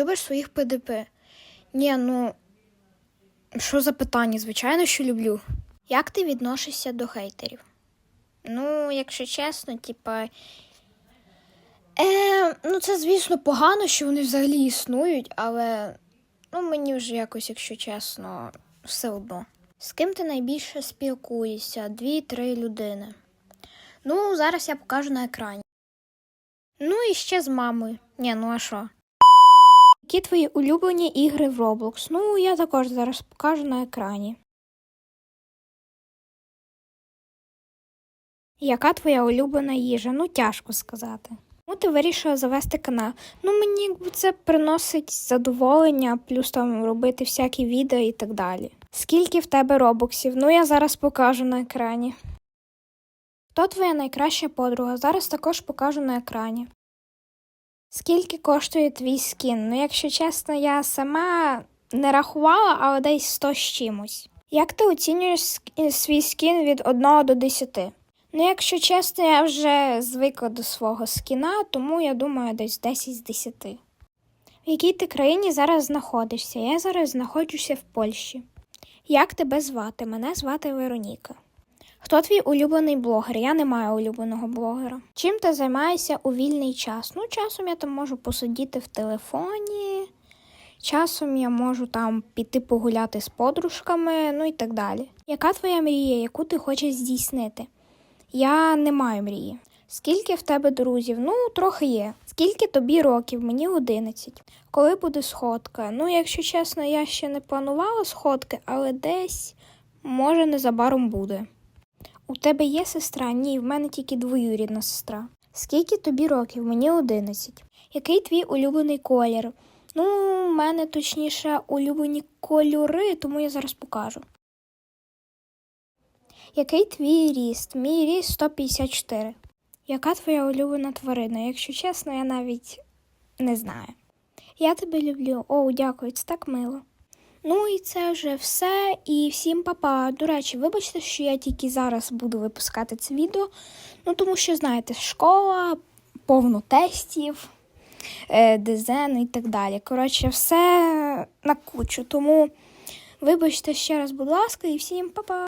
Любиш своїх ПДП? Ні, ну що за питання? Звичайно, що люблю. Як ти відносишся до хейтерів? Ну, якщо чесно, типа. Е, ну, це, звісно, погано, що вони взагалі існують, але ну, мені вже якось, якщо чесно, все одно. З ким ти найбільше спілкуєшся? Дві-три людини. Ну, зараз я покажу на екрані. Ну і ще з мамою. Ні, ну а що? Які твої улюблені ігри в Roblox? Ну, я також зараз покажу на екрані. Яка твоя улюблена їжа? Ну, тяжко сказати. Ну, ти вирішила завести канал. Ну, мені якби це приносить задоволення, плюс там робити всякі відео і так далі. Скільки в тебе робоксів? Ну, я зараз покажу на екрані. Хто твоя найкраща подруга? Зараз також покажу на екрані. Скільки коштує твій скін? Ну, якщо чесно, я сама не рахувала, але десь 100 з чимось. Як ти оцінюєш ск- свій скін від 1 до 10? Ну, якщо чесно, я вже звикла до свого скіна, тому я думаю, десь 10 з 10. В якій ти країні зараз знаходишся? Я зараз знаходжуся в Польщі. Як тебе звати? Мене звати Вероніка. Хто твій улюблений блогер? Я не маю улюбленого блогера. Чим ти займаєшся у вільний час? Ну, часом я там можу посидіти в телефоні, часом я можу там піти погуляти з подружками, ну і так далі. Яка твоя мрія, яку ти хочеш здійснити? Я не маю мрії. Скільки в тебе друзів? Ну, трохи є. Скільки тобі років? Мені 11. Коли буде сходка? Ну, якщо чесно, я ще не планувала сходки, але десь може незабаром буде. У тебе є сестра? Ні, в мене тільки двоюрідна сестра. Скільки тобі років? Мені 11. Який твій улюблений колір? Ну, в мене точніше улюблені кольори, тому я зараз покажу. Який твій ріст? Мій ріст 154. Яка твоя улюблена тварина? Якщо чесно, я навіть не знаю. Я тебе люблю. О, дякую, це так мило. Ну і це вже все. І всім па-па. До речі, вибачте, що я тільки зараз буду випускати це відео. Ну, тому що, знаєте, школа, повно тестів, дизен і так далі. Коротше, все на кучу. Тому вибачте ще раз, будь ласка, і всім па-па.